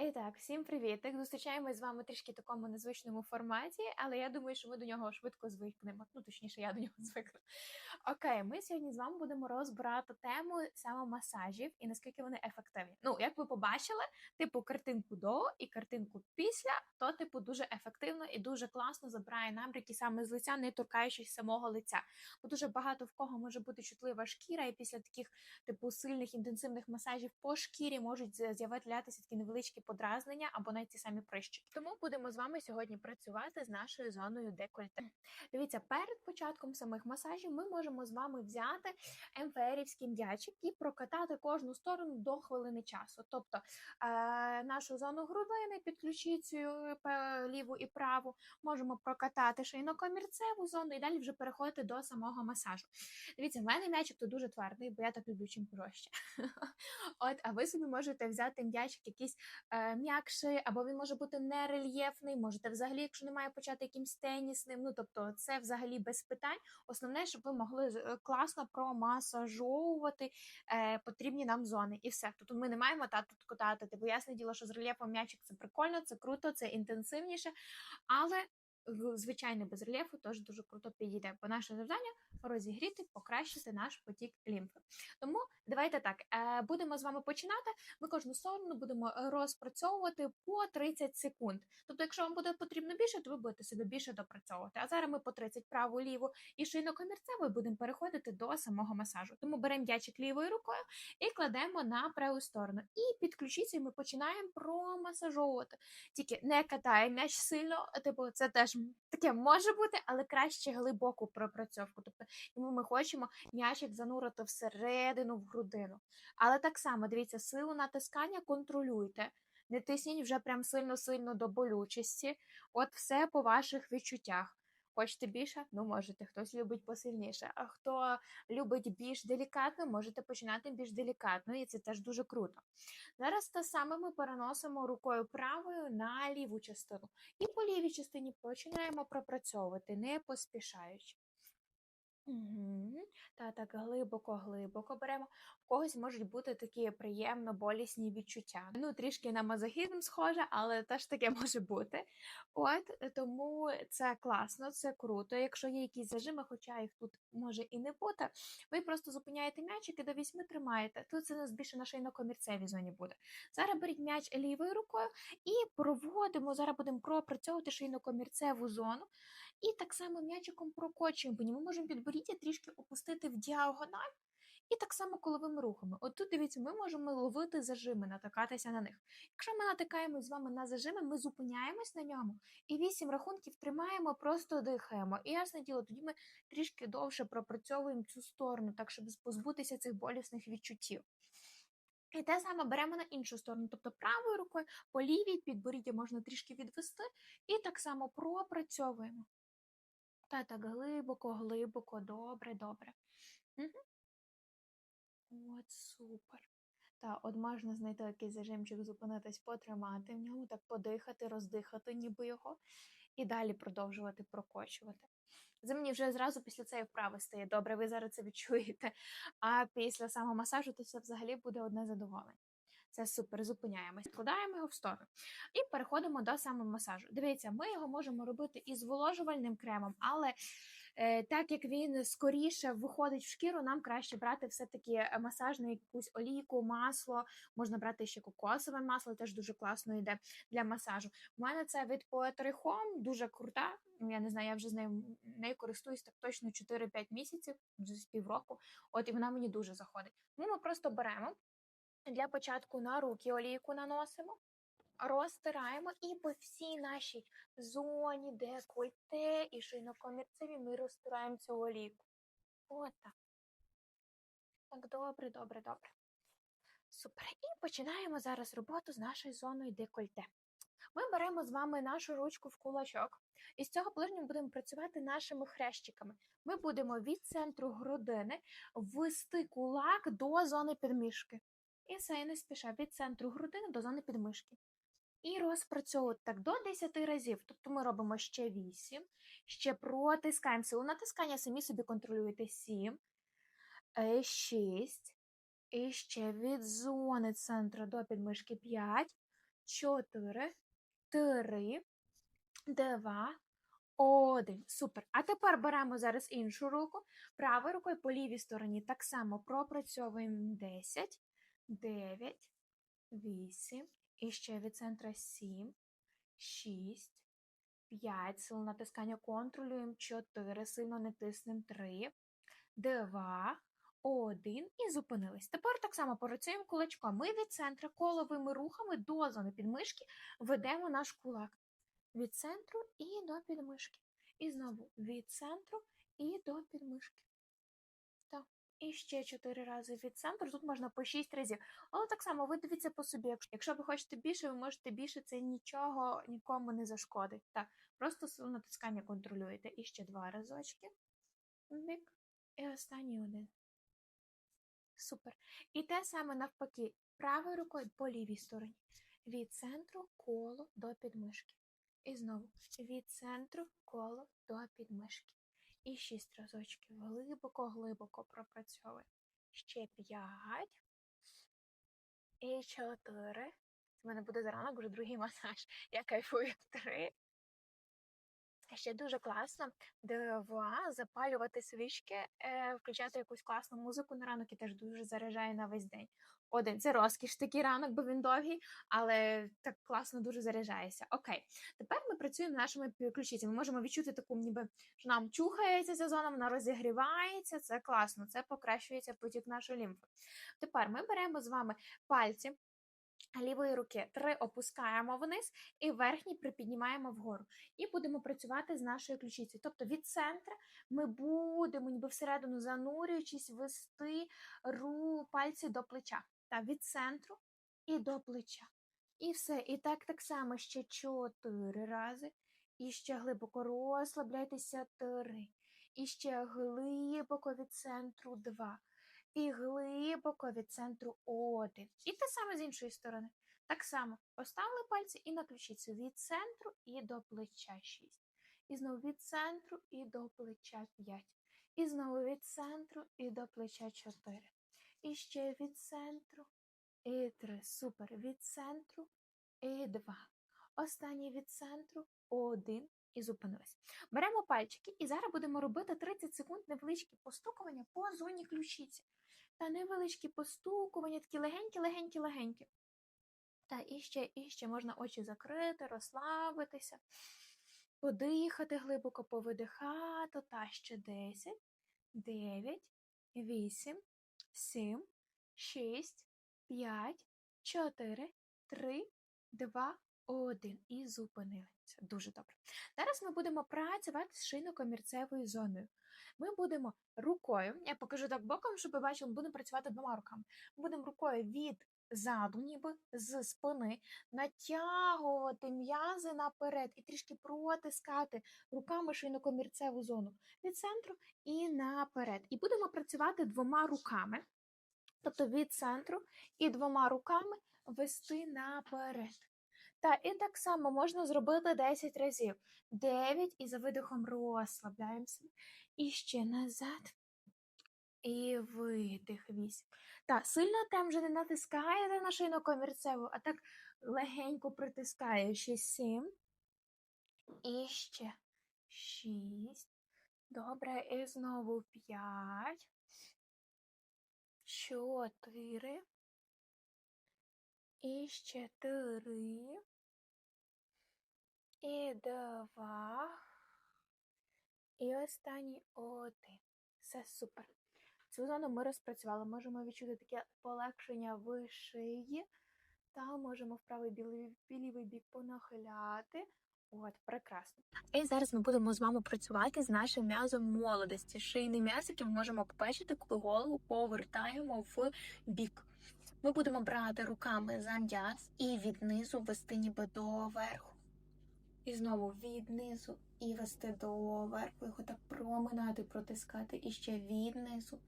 І так, всім привіт! Зустрічаємось з вами трішки в такому незвичному форматі, але я думаю, що ми до нього швидко звикнемо. Ну, точніше, я до нього звикну. Окей, ми сьогодні з вами будемо розбирати тему саме масажів і наскільки вони ефективні. Ну, як ви побачили, типу картинку до і картинку після, то типу дуже ефективно і дуже класно забирає набряки саме з лиця, не торкаючись самого лиця. Бо дуже багато в кого може бути чутлива шкіра, і після таких типу сильних інтенсивних масажів по шкірі можуть з'являтися такі невеличкі подразнення або навіть ті самі прищі. Тому будемо з вами сьогодні працювати з нашою зоною декольте. Дивіться, перед початком самих масажів ми можемо з вами взяти МФРівський м'ячик і прокатати кожну сторону до хвилини часу. Тобто е, нашу зону грудини під ключицею е, ліву і праву можемо прокатати шийно-комірцеву зону і далі вже переходити до самого масажу. Дивіться, в мене м'ячик тут дуже твердий, бо я так люблю чим проще. От, а ви собі можете взяти м'ячик якийсь е, м'якший, або він може бути нерельєфний. Можете взагалі, якщо немає почати якимсь тенісним. Ну тобто, це взагалі без питань. Основне, щоб ви могли е, класно промасажовувати е, потрібні нам зони. І все. Тобто ми не маємо та тут катати. Типу, ясне діло, що з рельєфом м'ячик це прикольно, це круто, це інтенсивніше, але звичайно без рельєфу теж дуже круто підійде. Бо наше завдання розігріти, покращити наш потік лімфи. Тому давайте так е, будемо з вами починати. Ми кожну сторону будемо розпрацьовувати по 30 секунд. Тобто, якщо вам буде потрібно більше, то ви будете себе більше допрацьовувати. А зараз ми по 30 праву, ліву і шийно-комірцевою будемо переходити до самого масажу. Тому беремо м'ячик лівою рукою і кладемо на праву сторону. І під ключицею ми починаємо промасажовувати. Тільки не катаємо м'яч сильно, типу, це теж таке може бути, але краще глибоку пропрацьовку. Тобто, тому ми хочемо м'ячик занурити всередину в грудину. Але так само дивіться, силу натискання контролюйте. Не тисніть вже прям сильно-сильно до болючості. От все по ваших відчуттях. Хочете більше? Ну можете. Хтось любить посильніше. А хто любить більш делікатно, можете починати більш делікатно, і це теж дуже круто. Зараз те саме ми переносимо рукою правою на ліву частину. І по лівій частині починаємо пропрацьовувати, не поспішаючи. Та так глибоко-глибоко беремо. У когось можуть бути такі приємно болісні відчуття. Ну, трішки на мазохізм схоже, але теж таке може бути. От тому це класно, це круто. Якщо є якісь зажими, хоча їх тут може і не бути, ви просто зупиняєте м'ячик і до вісьми тримаєте. Тут це нас більше на шийно-комірцевій зоні буде. Зараз беріть м'яч лівою рукою і проводимо. Зараз будемо пропрацьовувати шийно-комірцеву зону. І так само м'ячиком прокочуємо, по ньому можемо підборіддя трішки опустити в діагональ. І так само коловими рухами. От тут, дивіться, ми можемо ловити зажими, натикатися на них. Якщо ми натикаємось з вами на зажими, ми зупиняємось на ньому і вісім рахунків тримаємо, просто дихаємо. І ясне діло, тоді ми трішки довше пропрацьовуємо цю сторону, так щоб позбутися цих болісних відчуттів. І те саме беремо на іншу сторону, тобто правою рукою по лівій підборіддя можна трішки відвести, і так само пропрацьовуємо. Та так глибоко, глибоко, добре, добре. Угу. От супер. Та, от можна знайти якийсь зажимчик, зупинитись, потримати в ньому, так подихати, роздихати, ніби його, і далі продовжувати прокочувати. Це мені вже зразу після цієї вправи стає добре, ви зараз це відчуєте. А після самого масажу то це взагалі буде одне задоволення. Це супер, зупиняємось, складаємо його в сторону і переходимо до самомасажу. Дивіться, ми його можемо робити із зволожувальним кремом, але е, так як він скоріше виходить в шкіру, нам краще брати все-таки масажну якусь олійку, масло. Можна брати ще кокосове масло, теж дуже класно йде для масажу. У мене це від Poetry Home, дуже крута. Ну, я не знаю, я вже з нею нею користуюсь так точно 4-5 місяців, вже з півроку. От і вона мені дуже заходить. Тому ми просто беремо. Для початку на руки олійку наносимо, розтираємо і по всій нашій зоні, декольте і шийнокомірцеві ми розтираємо цю олійку. От так. Так, добре, добре, добре. Супер. І починаємо зараз роботу з нашою зоною декольте. Ми беремо з вами нашу ручку в кулачок, і з цього положення будемо працювати нашими хрещиками. Ми будемо від центру грудини ввести кулак до зони підмішки. І все, і не спіша від центру грудини до зони підмишки. І розпрацьовувати так до 10 разів. Тобто ми робимо ще 8, ще протискаємо силу натискання, самі собі контролюєте 7, 6, і ще від зони центру до підмишки 5, чотири, три, два, один. Супер. А тепер беремо зараз іншу руку. Правою рукою по лівій стороні так само пропрацьовуємо 10, 9, 8. І ще від центра 7, 6, 5. Силу натискання контролюємо. 4. Сильно не тиснемо. 3, 2, 1. І зупинились. Тепер так само працюємо кулачком. Ми від центра коловими рухами до зони підмишки ведемо наш кулак від центру і до підмишки. І знову від центру і до підмишки. І ще чотири рази від центру. Тут можна по шість разів. Але так само ви дивіться по собі. Якщо- ви хочете більше, ви можете більше, це нічого нікому не зашкодить. Так, просто натискання контролюєте. І ще два разочки. Бік. І останній один. Супер. І те саме навпаки, правою рукою по лівій стороні. Від центру коло до підмишки. І знову від центру коло до підмишки. І шість разочків. Глибоко, глибоко пропрацьовуємо. Ще п'ять. І чотири. Це в мене буде заранок вже другий масаж. Я кайфую три. Ще дуже класно два запалювати свічки, е, включати якусь класну музику на ранок і теж дуже заряджає на весь день. Один це розкіш такий ранок, бо він довгий, але так класно дуже заряджаєшся. Окей, тепер ми працюємо нашими ключицями. Ми можемо відчути таку, ніби що нам чухається зона, вона розігрівається. Це класно, це покращується потік нашої лімфи. Тепер ми беремо з вами пальці. Лівої руки три опускаємо вниз і верхній припіднімаємо вгору. І будемо працювати з нашою ключицею. Тобто від центра ми будемо, ніби всередину занурюючись, вести ру пальці до плеча. Та від центру і до плеча. І все. І так так само ще чотири рази. І ще глибоко розслабляйтеся три. І ще глибоко від центру два. І глибоко від центру один. І те саме з іншої сторони. Так само поставили пальці і на ключицю від центру і до плеча 6. І знову від центру і до плеча 5. І знову від центру і до плеча 4. І ще від центру і 3. Супер. Від центру і 2. Останній від центру 1. І зупинились. Беремо пальчики і зараз будемо робити 30 секунд невеличкі постукування по зоні ключиці. Та невеличкі постукування, такі легенькі, легенькі, легенькі. Та і ще, і ще можна очі закрити, розслабитися, подихати глибоко, повидихати. Та ще 10, 9, 8, 7, 6, 5, 4, 3, 2, 1. І зупинилися. Дуже добре. Зараз ми будемо працювати з шийно-комірцевою зоною. Ми будемо рукою, я покажу так боком, щоб ви бачили, будемо працювати двома руками. Ми будемо рукою від заду, ніби з спини, натягувати м'язи наперед і трішки протискати руками шийно-комірцеву зону від центру і наперед. І будемо працювати двома руками, тобто від центру і двома руками вести наперед. Та і так само можна зробити 10 разів. 9 і за видихом розслабляємося. І ще назад. І видих 8. Так, сильно там вже не натискаєте на шийно-комірцеву, а так легенько притискає. Ще 7. І ще 6. Добре, і знову 5. 4. І ще 3. І 2. І останній один. Все супер. Цю зону ми розпрацювали. Можемо відчути таке полегшення в шиї. Та можемо в правий білий, лівий бік понахиляти. От, прекрасно. І зараз ми будемо з вами працювати з нашим м'язом молодості. Шийний м'яз, який ми можемо побачити, коли голову повертаємо в бік. Ми будемо брати руками за м'яз і від низу вести ніби до верху. І знову від низу і вести до верху. Його так проминати, протискати. І ще від низу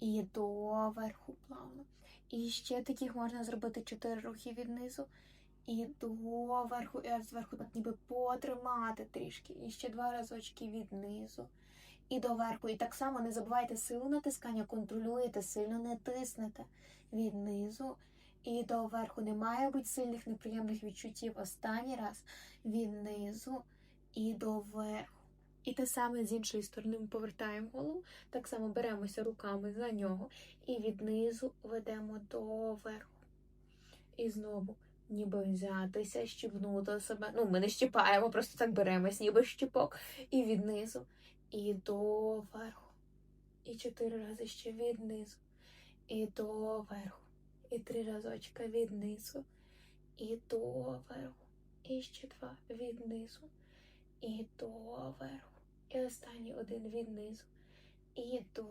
і до верху плавно. І ще таких можна зробити чотири рухи від низу. І до верху, і зверху так ніби потримати трішки. І ще два разочки від низу. І до верху. І так само не забувайте силу натискання, контролюєте, сильно не тиснете від низу і до верху. Не має бути сильних неприємних відчуттів. Останній раз від низу і до верху. І те саме з іншої сторони ми повертаємо голову, так само беремося руками за нього і від низу ведемо до верху. І знову, ніби взятися, щіпнути себе. Ну, ми не щіпаємо, просто так беремось, ніби щіпок. І від низу, і до верху. І чотири рази ще від низу, і до верху. І три разочка від низу, і до верху. І ще два від низу, і до верху. І останній один від низу, і до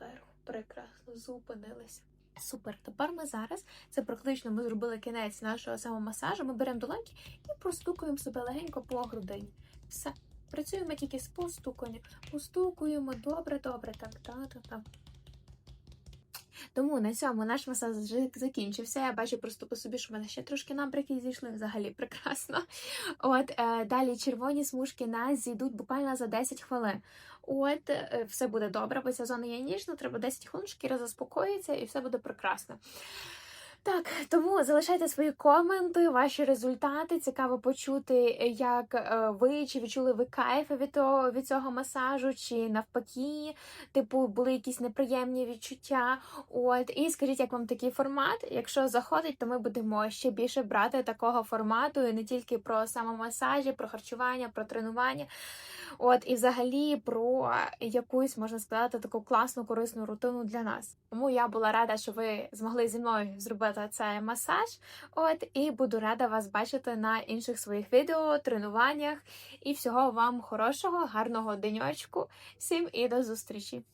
верху. Прекрасно зупинилися. Супер. Тепер ми зараз це практично ми зробили кінець нашого самомасажу. Ми беремо долоньки і простукуємо себе легенько по грудині. Все. Працюємо тільки з постуканням. Постукуємо добре, добре. Так, так, так, так. Тому на цьому наш масаж закінчився. Я бачу просто по собі, що в мене ще трошки набряки зійшли взагалі прекрасно. От е, далі червоні смужки нас зійдуть буквально за 10 хвилин. От е, все буде добре, бо ця зона є ніжна, треба 10 хвилин, шкіра заспокоїться і все буде прекрасно. Так, тому залишайте свої коменти, ваші результати. Цікаво почути, як е, ви чи відчули ви кайф від того від цього масажу, чи навпаки, типу, були якісь неприємні відчуття. От і скажіть, як вам такий формат? Якщо заходить, то ми будемо ще більше брати такого формату, і не тільки про самомасажі, про харчування, про тренування. От і взагалі про якусь можна сказати таку класну корисну рутину для нас. Тому я була рада, що ви змогли зі мною зробити цей масаж. От і буду рада вас бачити на інших своїх відео, тренуваннях. І всього вам хорошого, гарного деньочку. Всім і до зустрічі!